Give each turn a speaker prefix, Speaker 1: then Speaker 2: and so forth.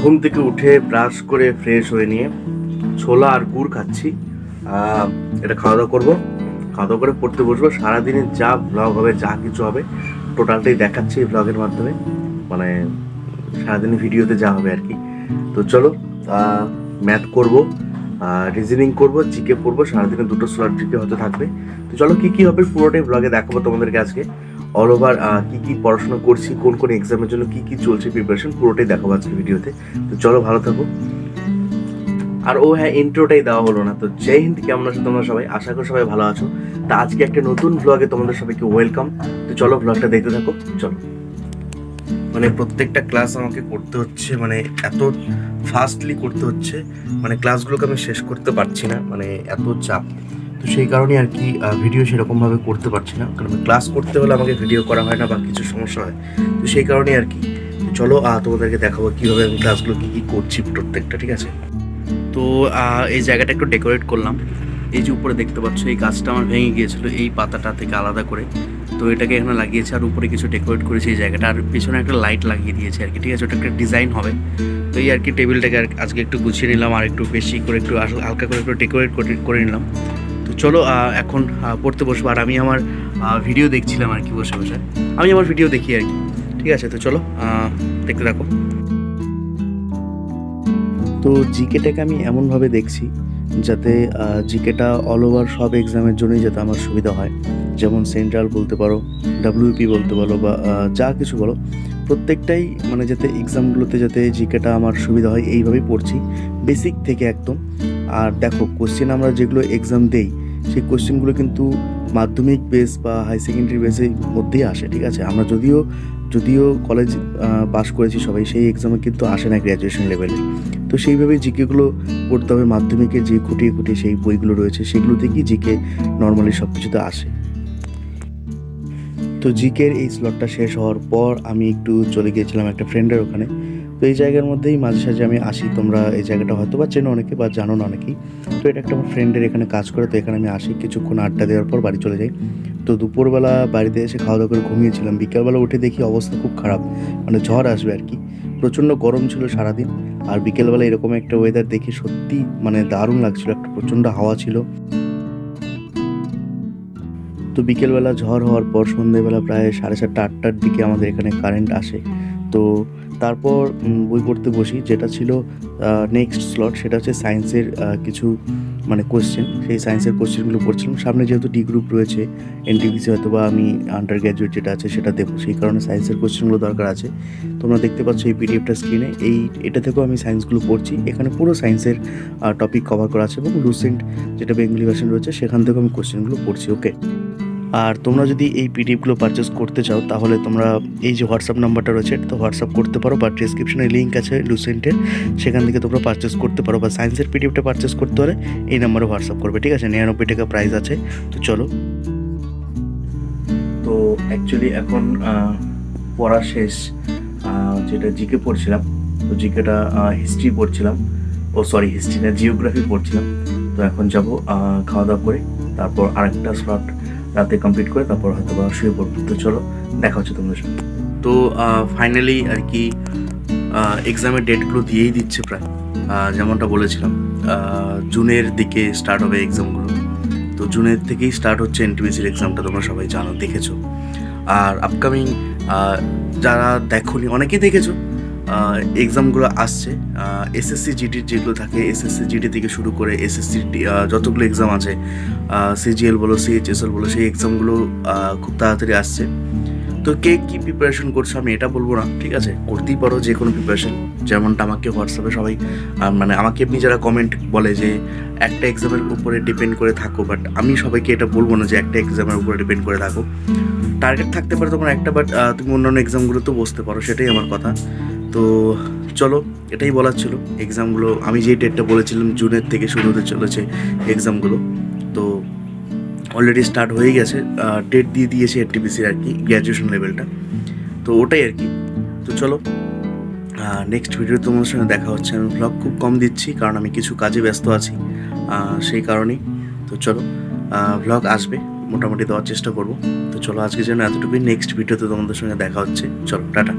Speaker 1: ঘুম থেকে উঠে ব্রাশ করে ফ্রেশ হয়ে নিয়ে ছোলা আর গুড় খাচ্ছি। এটা খাওয়া দাওয়া করব। খাওয়া দাওয়া করে পড়তে বসবো। সারাদিনে যা ব্লগ হবে, যা কিছু হবে টোটালটাই দেখাচ্ছি এই ব্লগের মাধ্যমে। মানে সারাদিন ভিডিওতে যা হবে আর কি। তো চলো ম্যাথ করব রিজনিং করব জিকে পড়ব। সারাদিনে দুটো স্লট জিকে হতে থাকবে। তো চলো, কি কি হবে পুরোটাই ব্লগে দেখাবো তোমাদেরকে আজকে। অল ওভার কি কি পড়াশোনা করছি, কোন কোন এক্সামের জন্য কি কি চলছে প্রিপারেশন পুরোটাই দেখাবো আজকে ভিডিওতে। তো চলো ভালো থাকো। আর ও হ্যাঁ ইন্ট্রোটাই দেওয়া হলো না। তো জয় হিন্দ, কেমন আছো তোমরা সবাই? আশা করি সবাই ভালো আছো। তা আজকে একটা নতুন ব্লগে তোমাদের সবাইকে ওয়েলকাম তো চলো ব্লগটা দেখতে থাকো। চলো। মানে প্রত্যেকটা ক্লাস আমাকে করতে হচ্ছে মানে এত ফাস্টলি করতে হচ্ছে। মানে ক্লাসগুলোকে আমি শেষ করতে পারছি না। মানে এত চাপ। তো সেই কারণে আর কি ভিডিও সেরকমভাবে করতে পারছি না। কারণ ক্লাস করতে হলে আমাকে ভিডিও করা হয় না বা কিছু সমস্যা হয়। তো সেই কারণে আর কি। চলো তোমাদেরকে দেখাবো কীভাবে আমি ক্লাসগুলো কী কী করছি প্রত্যেকটা, ঠিক আছে? তো এই জায়গাটা একটু ডেকোরেট করলাম। এই যে উপরে দেখতে পাচ্ছ, এই গাছটা আমার ভেঙে গিয়েছিল এই পাতাটা থেকে আলাদা করে। তো এটাকে এখানে লাগিয়েছে আর উপরে কিছু ডেকোরেট করেছে এই জায়গাটা। আর পিছনে একটা লাইট লাগিয়ে দিয়েছে আর কি, ঠিক আছে? ওটা একটা ডিজাইন হবে। তো এই আর কি টেবিলটাকে আজকে একটু গুছিয়ে নিলাম আর একটু বেশি করে একটু হালকা করে একটু ডেকোরেট করে করে নিলাম। তো চলো এখন পড়তে বসবো। আর আমি আমার ভিডিও দেখছিলাম আর কি বসে বসে। আমি আমার ভিডিও দেখি আর কি। ঠিক আছে, তো চলো দেখতে থাকো। তো জিকেটাকে আমি এমনভাবে দেখছি যাতে জিকেটা অল ওভার সব এক্সামের জন্যই যাতে আমার সুবিধা হয়। যেমন সেন্ট্রাল বলতে পারো ডাব্লিউপি বলতে পারো বা যা কিছু বলো। প্রত্যেকটাই মানে যাতে এক্সামগুলোতে যাতে জিকেটা আমার সুবিধা হয়, এইভাবেই পড়ছি। বেসিক থেকে একদম। আর দেখো কোশ্চেন আমরা যেগুলো এক্সাম দেই, সেই কোশ্চেনগুলো কিন্তু মাধ্যমিক বেস বা হাই সেকেন্ডারি বেসের মধ্যেই আসে, ঠিক আছে? আমরা যদিও যদিও কলেজ পাশ করেছি সবাই, সেই এক্সামে কিন্তু আসে না গ্র্যাজুয়েশন লেভেলে তো সেইভাবেই জিকেগুলো পড়তে হবে মাধ্যমিকের যে খুঁটিয়ে খুঁটিয়ে সেই বইগুলো রয়েছে, সেগুলো থেকেই জিকে নর্মালি সব কিছুতে আসে। তো জিকের এই স্লটটা শেষ হওয়ার পর আমি একটু চলে গিয়েছিলাম একটা ফ্রেন্ডের ওখানে। তো এই জায়গার মধ্যেই মাঝে সাঝে আমি আসি। তোমরা এই জায়গাটা হয়তো বা চেনো অনেকে বা জানো না অনেকেই। তো এটা একটা আমার ফ্রেন্ডের এখানে কাজ করে, তো এখানে আমি আসি। কিছুক্ষণ আড্ডা দেওয়ার পর বাড়ি চলে যাই। তো দুপুরবেলা বাড়িতে এসে খাওয়া দাওয়া করে ঘুমিয়েছিলাম। বিকেলবেলা উঠে দেখি অবস্থা খুব খারাপ। মানে ঝড় আসবে আর কি। প্রচণ্ড গরম ছিল সারাদিন। আর বিকেলবেলা এরকম একটা ওয়েদার দেখে সত্যি মানে দারুণ লাগছিল। একটা প্রচণ্ড হাওয়া ছিল। তো বিকেলবেলা ঝড় হওয়ার পর সন্ধেবেলা প্রায় সাড়ে সাতটা, আটটার দিকে আমাদের এখানে কারেন্ট আসে। তো তারপর বই পড়তে বসি, যেটা ছিল নেক্সট স্লট সেটা হচ্ছে সায়েন্সের কিছু মানে কোশ্চেন সেই সায়েন্সের কোশ্চেনগুলো পড়ছিলাম। সামনে যেহেতু ডি গ্রুপ রয়েছে এনটিভিসি হয়তো বা আমি আন্ডার গ্র্যাজুয়েট যেটা আছে, সেটা দেবো। সেই কারণে সায়েন্সের কোশ্চেনগুলো দরকার আছে। তোমরা দেখতে পাচ্ছ এই পিডিএফটা স্ক্রিনে এই, এটা থেকেও আমি সায়েন্সগুলো পড়ছি। এখানে পুরো সায়েন্সের টপিক কভার করা আছে এবং লুসেন্ট যেটা বেঙ্গলি ভার্সন রয়েছে, সেখান থেকেও আমি কোশ্চেনগুলো পড়ছি ওকে আর তোমরা যদি এই পিডিএফগুলো পারচেস করতে চাও, তাহলে তোমরা এই যে হোয়াটসঅ্যাপ নাম্বারটা রয়েছে, তো হোয়াটসঅ্যাপ করতে পারো বা ডিসক্রিপশনে লিঙ্ক আছে লুসেন্টের সেখান থেকে তোমরা পারচেস করতে পারো বা সায়েন্সের পিডিএফটা পারচেস করতে হলে এই নাম্বারে হোয়াটসঅ্যাপ করবে, ঠিক আছে? নিরানব্বই টাকা প্রাইস আছে। তো চলো। তো অ্যাকচুয়ালি এখন পড়া শেষ। যেটা জিকে পড়ছিলাম, তো জিকেটা হিস্ট্রি পড়ছিলাম। ও সরি হিস্ট্রি না জিওগ্রাফি পড়ছিলাম। তো এখন যাব খাওয়া দাওয়া করে, তারপর আরেকটা স্লট রাতে কমপ্লিট করে তারপর হয়তো বা শুয়ে পড়ব। তো চলো, দেখা হচ্ছে তোমাদের সাথে। তো ফাইনালি আর কি এক্সামের ডেটগুলো দিয়েই দিচ্ছে প্রায়। যেমনটা বলেছিলাম জুনের দিকে স্টার্ট হবে এক্সামগুলো তো জুনের থেকেই স্টার্ট হচ্ছে এনটিবিসির এক্সামটা তোমরা সবাই জানো, দেখেছ। আর আপকামিং যারা দেখোনি, অনেকেই দেখেছ। এক্সামগুলো আসছে। এসএসসি জিডির যেগুলো থাকে এসএসসি জিডি থেকে শুরু করে এসএসসি যতগুলো এক্সাম আছে সিজিএল বলো সিএইচএসএল বলো, সেই এক্সামগুলো খুব তাড়াতাড়ি আসছে। তো কে কী প্রিপারেশন করছে আমি এটা বলব না, ঠিক আছে? করতেই পারো যে কোনো প্রিপারেশন যেমনটা আমাকে হোয়াটসঅ্যাপে সবাই মানে আমাকে এমনি যারা কমেন্ট বলে যে একটা এক্সামের উপরে ডিপেন্ড করে থাকো বাট আমি সবাইকে এটা বলব না যে একটা এক্সামের উপরে ডিপেন্ড করে থাকো। টার্গেট থাকতে পারে তোমার একটা বাট তুমি অন্যান্য এক্সামগুলো তো বসতে পারো, সেটাই আমার কথা। তো চলো, এটাই বলার ছিল। এক্সামগুলো আমি যে ডেটটা বলেছিলাম জুনের থেকে শুরু হতে চলেছে এক্সামগুলো তো অলরেডি স্টার্ট হয়ে গেছে ডেট দিয়ে দিয়েছে এনটিপিসির আর কি গ্র্যাজুয়েশন লেভেলটা তো ওটাই আর কি। তো চলো নেক্সট ভিডিও তোমার সঙ্গে দেখা হচ্ছে। আমি ব্লগ খুব কম দিচ্ছি, কারণ আমি কিছু কাজে ব্যস্ত আছি সেই কারণেই। তো চলো ব্লগ আসবে, মোটামুটি দেওয়ার চেষ্টা করব। তো চলো আজকে যেন এতটুকুই। নেক্সট ভিডিওতে তোমাদের সঙ্গে দেখা হচ্ছে। চলো, টাটা।